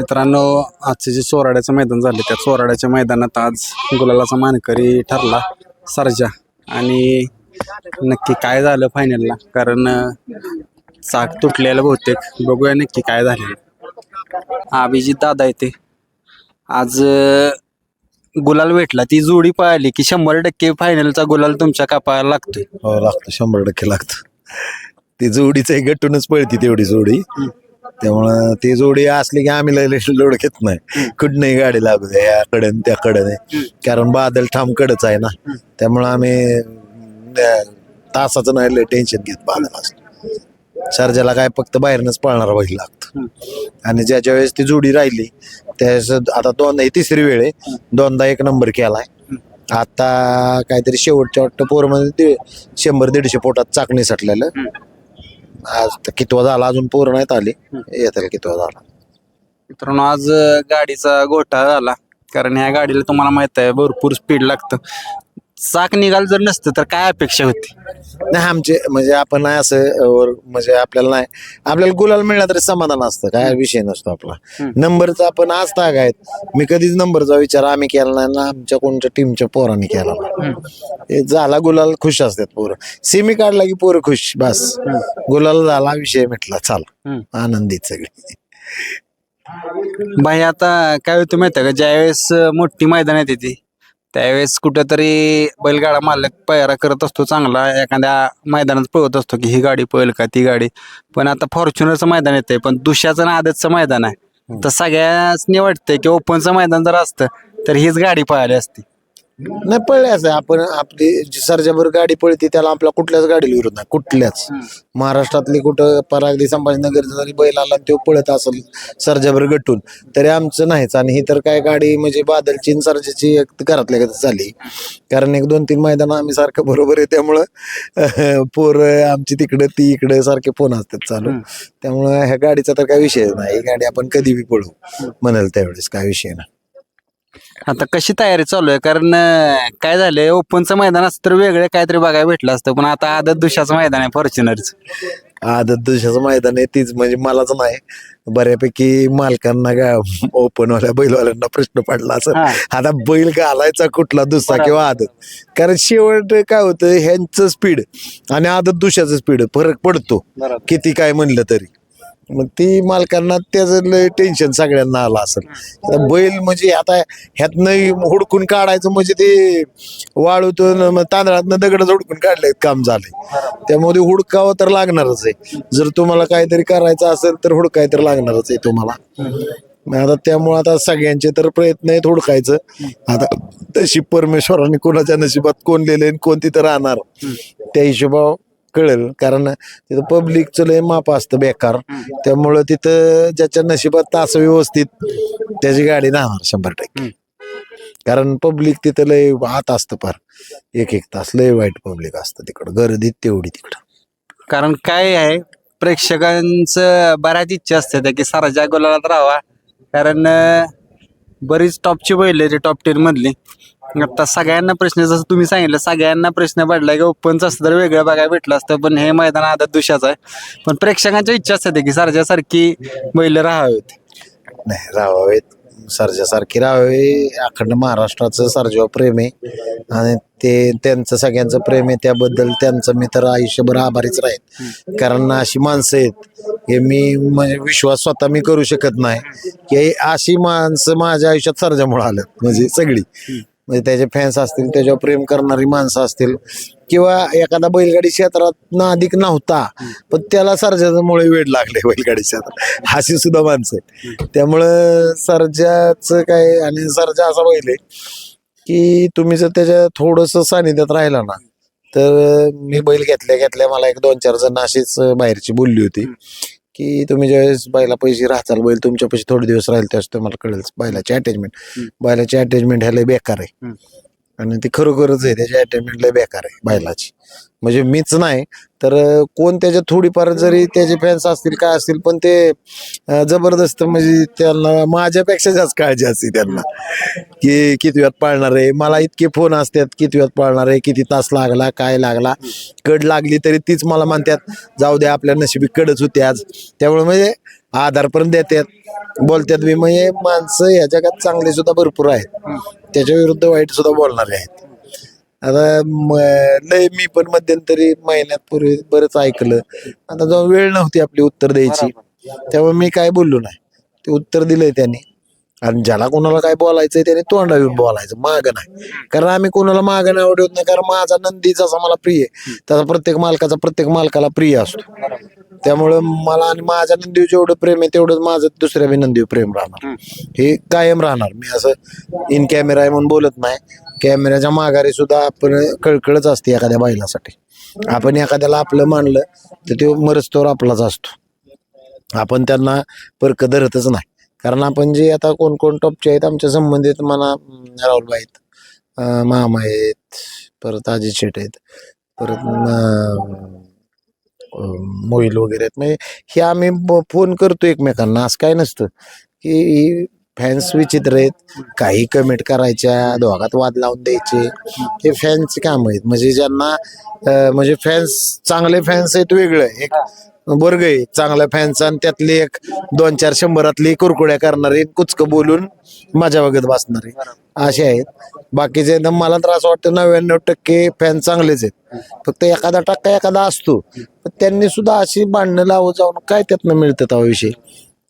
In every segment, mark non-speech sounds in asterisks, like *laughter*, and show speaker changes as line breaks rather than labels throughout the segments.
मित्रांनो आजचे जे चोराड्याचं मैदान झाले त्या चोराड्याच्या मैदानात आज गुलालाचा मानकरी ठरला सर्जा. आणि नक्की काय झालं फायनलला कारण चाक तुटलेलं बहुतेक. बघूया नक्की काय झालेलं. अभिजित दादा येते आज गुलाल भेटला. ती जोडी पाहिली की शंभर टक्के फायनलचा गुलाल तुमच्या कापायला लागतोय.
हो लागतं शंभर टक्के लागतं ती जोडीच एक गट्टूनच पळती तेवढी जोडी. त्यामुळं ती जोडी असली की आम्ही लय लोड घेत नाही. कुठनंही गाडी लागू दे याकडे न त्याकडे नाही कारण बादल ठाम कडच आहे ना. त्यामुळं आम्ही तासाचं नाही लय टेन्शन घेत बादल असं. सर्जाला काय फक्त बाहेरनच पळणारा बैल लागतो. आणि ज्याच्या वेळेस ती जोडी राहिली त्यावेळेस आता दोनदा ही तिसरी वेळ आहे. दोनदा एक नंबर केलाय. आता काहीतरी शेवटच्या वाटतं पोरमध्ये ते शंभर दीडशे पोटात चाकणी सटलेलं. आज तर कितवा झाला? अजून पोरं नाहीत आली. येतील कितवा झाला?
मित्रांनो आज अं, गाडीचा घोटाळा झाला. कारण ह्या गाडीला तुम्हाला माहीत आहे भरपूर स्पीड लागतं. चाक निघाल जर नसतं तर काय अपेक्षा होती?
नाही आमचे म्हणजे आपण नाही असं वर- म्हणजे आपल्याला नाही. आपल्याला गुलाल मिळला तरी समाधान असतं काय विषय नसतो आपला. नंबरचा आपण आज ताग आहेत. मी कधीच नंबरचा विचार आम्ही केला नाही ना आमच्या कोणत्या टीमच्या पोरांनी केला नाही. हे झाला गुलाल खुश असतात पोरं. सेमी काढला की पोरं खुश बस. गुलाल झाला विषय मिटला चला. आनंदीत सगळे.
बाई आता काय होतं माहिती का ज्यावेळेस अं, मोठी मैदान येते ती त्यावेळेस कुठेतरी बैलगाडा मालक पैरा करत असतो चांगला. एखाद्या मैदानात पळवत असतो की ही गाडी पळेल का ती गाडी. पण आता फॉर्च्युनरचं मैदान येते पण दुसऱ्याचं आणि आदतचं मैदान आहे. तर सगळ्याच वाटतंय की ओपनचं मैदान जर असतं तर हीच गाडी पळाली असती.
नाही पळले असं आपण आपली जी सर्जाभर गाडी पळते त्याला आपल्या कुठल्याच गाडीला विरोध नाही. कुठल्याच. महाराष्ट्रातली कुठं परागदी संभाजीनगर जरी बैल आला तो पळत असेल सर्जाभर गटून तरी आमचं नाहीच. आणि ही तर काय गाडी म्हणजे बादलची सर्जाची एक घरातल्या झाली. कारण एक दोन तीन मैदान आम्ही सारखं बरोबर आहे. त्यामुळं पोरं आमची तिकडं ती इकडे सारखे फोन असतात चालू. त्यामुळं ह्या गाडीचा तर काय विषय नाही. ही गाडी आपण कधी बी पळू म्हणाल त्यावेळेस. काय विषय नाही.
आता कशी तयारी चालू आहे? कारण अं, काय झालंय ओपनचं मैदान असतं तर वेगळं काहीतरी बघायला भेटलं असतं पण आता आदत दुशाचं मैदान आहे फॉर्च्युनरचं
आदत दिवसाचं मैदान आहे तीच म्हणजे मलाच नाही. बऱ्यापैकी मालकांना का ओपनवाल्या बैलवाल्यांना प्रश्न पडला असं
हा.
आता बैल घालायचा कुठला दुसरा किंवा आदत? कारण शेवट काय होतं ह्यांचं स्पीड आणि आदत दुसऱ्याचं स्पीड फरक पडतो. किती काय म्हणलं तरी. मग ती मालकांना त्याचं लय टेन्शन सगळ्यांना आलं असेल. बैल म्हणजे आता ह्यातनं हुडकून काढायचं म्हणजे ते वाळूतून मग तांदळातनं दगडच हुडकून काढले काम झालंय. त्यामध्ये हुडकावं तर लागणारच आहे. जर तुम्हाला काहीतरी करायचं असेल तर हुडकाय तर लागणारच आहे तुम्हाला. आता त्यामुळे आता सगळ्यांचे तर प्रयत्न आहेत हुडकायचं. आता तशी परमेश्वराने कोणाच्या नशिबात कोण लिहिले आणि कोण तिथं राहणार. त्या हिशोबा कळेल. कारण तिथं पब्लिकचं लय माप असतं बेकार. त्यामुळं तिथं ज्याच्या नशिबात तास व्यवस्थित त्याची गाडी राहणार शंभर टक्के. कारण पब्लिक तिथं लय आत असतं फार. एक एक तास लय वाईट पब्लिक असतं तिकडं. गर्दीत तेवढी तिकडं.
कारण काय आहे प्रेक्षकांचं बऱ्याच इच्छा असते त्या की साराच्या गोलात राहावा. कारण अं, बरीच टॉपची बैल आहे टॉप टेन मधली. आता सगळ्यांना प्रश्न जसं तुम्ही सांगितलं सगळ्यांना प्रश्न पडलाय की ओपनचं असतं तर वेगळं बघायला भेटलं असतं पण हे मैदान आदत दुशाचं आहे. पण प्रेक्षकांच्या इच्छा असते की सारख्यासारखी बैल राहावेत.
नाही राहावेत. सरजासारखी राहावे. अखंड महाराष्ट्राचं सर्जावर प्रेम आहे. आणि ते त्यांचं सगळ्यांचं प्रेम आहे. त्याबद्दल त्यांचं मी तर आयुष्यभर आभारीच राहील कारण अशी माणसं आहेत हे मी म्हणजे विश्वास स्वतः मी करू शकत नाही. की अशी माणसं माझ्या आयुष्यात सर्जामुळे आलं म्हणजे सगळी. म्हणजे त्याचे फॅन्स असतील त्याच्यावर प्रेम करणारी माणसं असतील किंवा एखादा बैलगाडी क्षेत्रात ना अधिक नव्हता पण त्याला सर्जामुळे वेळ लागले बैलगाडी क्षेत्रात. अशी सुद्धा माणसं आहेत. त्यामुळं सर्जाचं काय आणि सर्जा असा बैल आहे की तुम्ही जर त्याच्या थोडस सानिध्यात राहिला ना तर मी बैल घेतल्या घेतल्या मला एक दोन चार जण अशीच बाहेरची बोलली होती की तुम्ही ज्यावेळेस बैला पैसे राहताल बैल तुमच्या पैसे थोडे दिवस राहील त्यावेळेस तुम्हाला कळेल. बैलाची अटॅचमेंट बैलाची अटॅचमेंट ह्याला बेकार आहे. आणि ती खरोखरच आहे त्याची अटेंडमेंट लय बेकार आहे बैलाची. म्हणजे मीच नाही तर कोण त्याच्यात थोडीफार जरी त्याचे फॅन्स असतील काय असतील पण ते जबरदस्त म्हणजे त्यांना माझ्यापेक्षा जास्त काळजी असते त्यांना. की किती वेळात पाळणार आहे? मला इतके फोन असतात किती वेळात पाळणार आहे? किती तास लागला काय लागला? कड लागली तरी तीच मला म्हणतात जाऊ द्या आपल्या नशिबी कडच होती आज. त्यामुळे म्हणजे आधार पण देतात. बोलतात बी मग हे माणसं या जगात चांगले सुद्धा भरपूर आहेत. त्याच्या विरुद्ध वाईट सुद्धा बोलणारे आहेत. आता लय मी पण मध्यंतरी महिन्यात पूर्वी बरंच ऐकलं. आता जेव्हा वेळ नव्हती आपली उत्तर द्यायची. तेव्हा मी काय बोललो नाही. ते उत्तर दिलंय त्यांनी. आणि ज्याला कोणाला काय बोलायचंय त्याने तोंडा बोलायचं माग नाही. कारण आम्ही कोणाला माग नाही आवडत नाही कारण माझा नंदी जसा मला प्रिय त्याचा तसा प्रत्येक मालकाचा प्रत्येक मालकाला प्रिय असतो. त्यामुळं मला आणि माझ्या नंदीव जेवढं प्रेम आहे तेवढंच माझं दुसऱ्या बी नंदीव प्रेम राहणार. हे कायम राहणार. मी असं इन कॅमेरा आहे म्हणून बोलत नाही. कॅमेऱ्याच्या माघारी सुद्धा आपण कळकळच असते एखाद्या बैलासाठी. आपण एखाद्याला आपलं मानलं तर ते मरस्तोर आपलाच असतो. आपण त्यांना परक धरतच नाही. कारण आपण जे आता कोण कोण टॉपचे आहेत आमच्या संबंधित मला अं, राहुलबाई आहेत मामा आहेत परत अजित शेट आहेत परत मोहिल वगैरे आहेत. म्हणजे हे आम्ही फोन करतो एकमेकांना असं काय नसतं. की फॅन्स विचित्र आहेत काही कमेंट करायच्या दोघात वाद लावून द्यायचे. हे फॅन्सचे काम आहेत. म्हणजे ज्यांना म्हणजे फॅन्स चांगले फॅन्स आहेत वेगळं एक वर्ग आहे. चांगल्या फॅन्स आणि त्यातली एक दोन चार शंभरातली कुरकुड्या करणारे कुचक बोलून मजा बघत बसणारे असे आहेत. बाकीचे एकदम मला तर असं वाटतं नव्याण्णव टक्के फॅन चांगलेच आहेत. फक्त एखादा टक्का एखादा असतो. पण त्यांनी सुद्धा अशी भांडणं लावत जाऊन काय त्यातनं मिळतं तेव्हा विषय?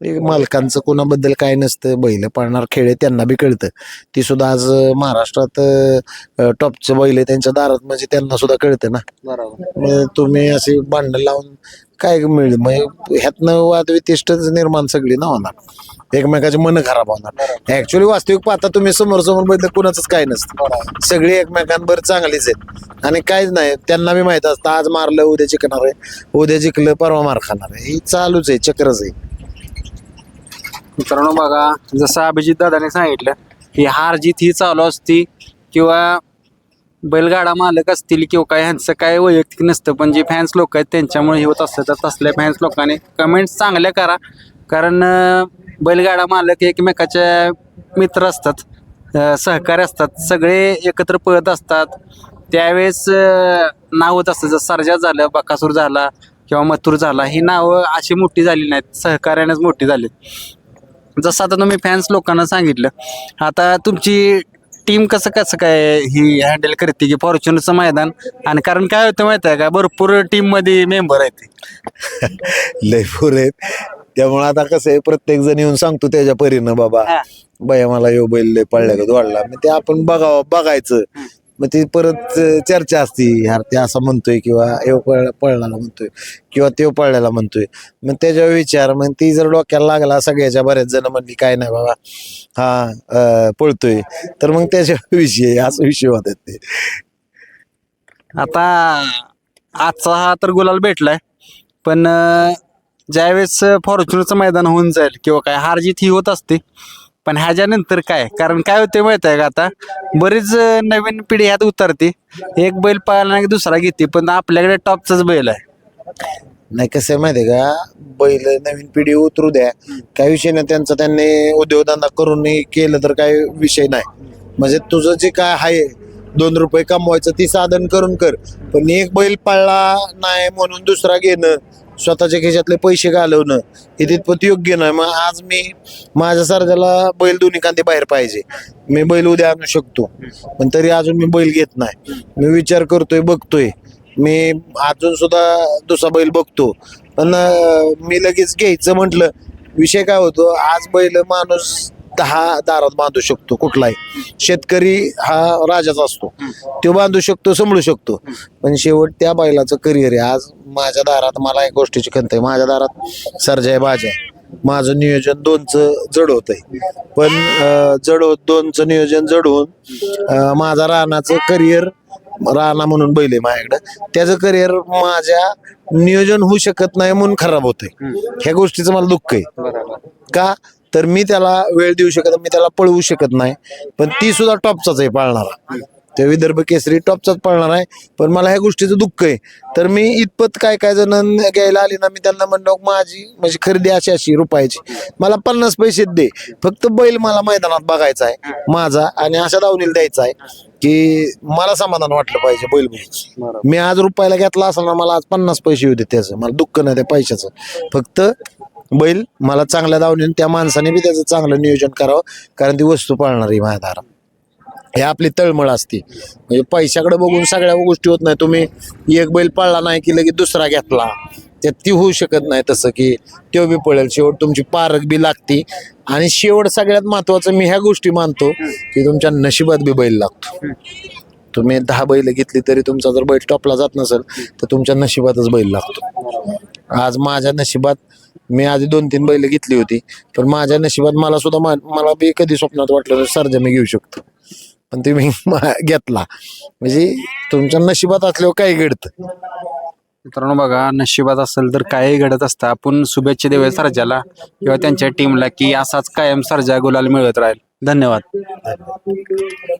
मालकांचं कोणाबद्दल काय नसतं. बैल पाळणार खेळ त्यांना बी कळतं. ती सुद्धा आज महाराष्ट्रात टॉपचं बैल त्यांच्या दारात म्हणजे त्यांना सुद्धा कळतं ना. तुम्ही असे भांडण लावून काय मिळेल? मग ह्यातनं वादवितिष्ठच निर्माण सगळी ना होणार. एकमेकाचे मन खराब होणार. ऍक्च्युली वास्तविक पाहता तुम्ही समोर समोर बघितलं कुणाच काय नसतं. सगळी एकमेकांवर चांगलीच आहेत. आणि काहीच नाही. त्यांना बी माहीत असतं आज मारलं उद्या जिंकणार आहे. उद्या जिंकलं परवा मार खाणार आहे. ही चालूच आहे चक्रच आहे.
मित्रांनो बघा जसं अभिजित दादाने सांगितलं की हार जीत ही चालू असती किंवा बैलगाडा मालक असतील किंवा काय ह्यांचं काय वैयक्तिक नसतं पण जे फॅन्स लोक आहेत त्यांच्यामुळे हे होत असतं. तर तसल्या फॅन्स लोकांनी कमेंट्स चांगल्या करा. कारण बैलगाडा मालक एकमेकाच्या मित्र असतात सहकार्य सहकारी असतात सगळे एकत्र पळत असतात. त्यावेळेस नाव होत असतं जसं सरजा झालं बकासूर झाला किंवा मथुर झाला ही नावं अशी मोठी झाली नाहीत सहकार्यानेच मोठी झाली जसं आता तुम्ही फॅन्स लोकांना सांगितलं आता तुमची टीम कसं कसं काय ही हँडल करते की फॉर्च्युनरचं मैदान? आणि कारण काय होतं माहिती आहे का? भरपूर टीममध्ये मेंबर आहेत. *laughs*
लय पोर आहेत. त्यामुळे आता कसं आहे प्रत्येक जण येऊन सांगतो त्याच्या परीनं बाबा
हा.
बाया मला यो बैल लय पडल्या का वाढला. मग ते आपण बघावं बघायचं. मग ती परत चर्चा असती यार ते असं म्हणतोय किंवा यो पळ म्हणतोय किंवा तो पळलेला म्हणतोय. मग त्याच्यावर विचार मग ती जर डोक्याला लागला सगळ्याच्या बऱ्याच जण म्हणली काय नाही बाबा हा पळतोय. तर मग त्याच्यावर विषय असं विषय होतात ते.
आता आजचा हा तर गुलाल भेटलाय. पण ज्यावेळेस फॉर्च्युनरचं मैदान होऊन जाईल किंवा काय हार जीत ही होत असते. पण ह्याच्यानंतर काय? कारण काय होते माहीत आहे का आता? बरीच नवीन पिढी ह्यात उतरते. एक बैल पाळला की दुसरा घेते पण आपल्याकडे टॉपचाच बैल आहे.
नाही कसं आहे माहिती आहे का? बैल नवीन पिढी उतरू द्या. काही विषय नाही त्यांचा त्यांनी उद्योगधंदा करून केलं तर काही विषय नाही. म्हणजे तुझं जे काय आहे दोन रुपये कमवायचं ती साधन करून कर. पण एक बैल पाळला नाही म्हणून दुसरा घेणं स्वतःच्या खिशातले पैसे घालवणं हे तितपत योग्य नाही. मग आज मी माझ्या सारख्याला बैल दोन्ही कांदे बाहेर पाहिजे. मी बैल उद्या आणू शकतो. पण तरी अजून मी बैल घेत नाही. मी विचार करतोय बघतोय. मी अजून सुद्धा दुसरा बैल बघतो. पण मी लगेच घ्यायचं म्हटलं. विषय काय होतो आज बैल माणूस दहा दारात बांधू शकतो कुठलाही. शेतकरी हा राजाच असतो. तो बांधू शकतो सांभाळू शकतो. पण शेवट त्या बैलाचं करिअर आहे. आज माझ्या दारात मला एक गोष्टीची खंत आहे. माझ्या दारात सर्जाय बाजा आहे. माझं नियोजन दोनचं जड होत आहे पण अं, जड होत दोनचं नियोजन जड होऊन अं, माझा रानाचं करिअर राणा म्हणून बैल आहे माझ्याकडं. त्याचं करिअर माझ्या नियोजन होऊ शकत नाही म्हणून खराब होतंय. ह्या गोष्टीचं मला दुःख आहे. का? तर मी त्याला वेळ देऊ शकत मी त्याला पळवू शकत नाही. पण ती सुद्धा टॉपचाच आहे पाळणारा. ते विदर्भ केसरी टॉपचाच पळणार आहे. पण मला ह्या गोष्टीचं दुःख आहे. तर मी इतपत काय काय जण घ्यायला आली ना मी त्यांना म्हणलो माझी म्हणजे खरेदी अशी अशी रुपयाची. मला पन्नास पैसे दे. फक्त बैल मला मैदानात बघायचा आहे. माझा आणि अशा दावणीला द्यायचा आहे की मला समाधान वाटलं पाहिजे बैल घ्यायची. मी आज रुपयाला घेतला असताना मला आज पन्नास पैसे येऊ दे त्याचं. मला दुःख नाही त्या पैशाचं. फक्त बैल मला चांगल्या दावणीने त्या माणसाने बी त्याचं चांगलं नियोजन करावं कारण ती वस्तू पाळणारी माझ्या दारात. हे आपली तळमळ असते. म्हणजे पैशाकडे बघून सगळ्या गोष्टी होत नाही. तुम्ही एक बैल पळला नाही की लगेच दुसरा घेतला. त्यात ती होऊ शकत नाही तसं की तो बी पळेल. शेवट तुमची पारख बी लागती. आणि शेवट सगळ्यात महत्वाचं मी ह्या गोष्टी मानतो की तुमच्या नशिबात बी बैल लागतो. तुम्ही दहा बैल घेतली तरी तुमचा जर बैल टॉपला जात नसेल तर तुमच्या नशिबातच बैल लागतो. आज माझ्या नशिबात मी आधी दोन तीन बैल घेतली होती. पण माझ्या नशिबात मला सुद्धा मला बी कधी स्वप्नात वाटलं तर सर्जा मी घेऊ शकतो. पण तुम्ही *laughs* मा- घेतला. म्हणजे तुमच्या नशिबात असल्यावर काय घडतं?
मित्रांनो बघा नशिबात असेल तर काही घडत असतं. आपण शुभेच्छा देऊया सर्जाला किंवा त्यांच्या टीमला की असाच कायम सर्जा गुलाल मिळत राहील. धन्यवाद.